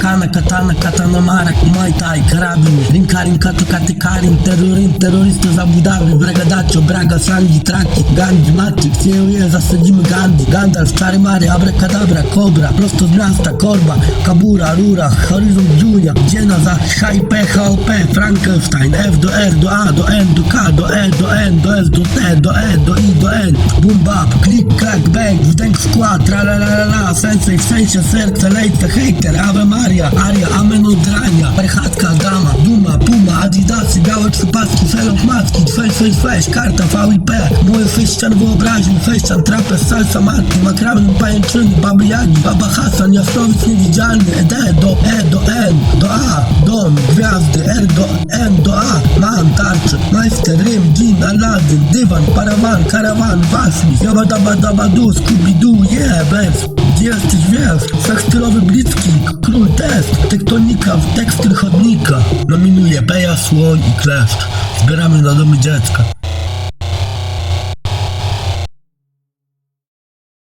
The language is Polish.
katana, katana, katana, marak, muay thai, karabin, rinkarin, kato, katykarin, terrorin, terrorysty z Abu Dhabi, bragadacio, braga, sangi, traki, Gandhi, Matrix, je, zasadzimy Gandhi, Gandalf, czary Mary, abracadabra, kobra, prosto z miasta, korba, kabura, rura, horyzont Julia, dziena za HIP, HOP, Frankenstein, F do R, do A, do N, do K, do E, do N, do S, do T, do E, do I, boom bap, klik, krak, bang, wdęk w skład, tra la la la sensej, w sensie, serce, lejce, hejter, Ave Maria, Aria, Amen od rania, perchatka, dama, duma, puma, adidasy, białe trzypaski, felok macki, feś, feś, feś, karta, VIP, moje feścian wyobraźni, feścian, trapez, salsa, matki, makramy, pajęczyny, baby baba Hasan, jasnowic niewidzialny, ED, do E, do N, do A, dom, gwiazdy, R do N, do A, man, tarczy, majster, rym, dżin, Aladdin, dywan, parawan, karawan, wasmis, jaba daba daba du, skubidu, yeah, bez, jesteś, wiesz, wszechstylowy blitzkrieg, król test, tektonika, tekstyl chodnika, nominuję Beja, Słoń i Kleszcz, zbieramy na domy dziecka.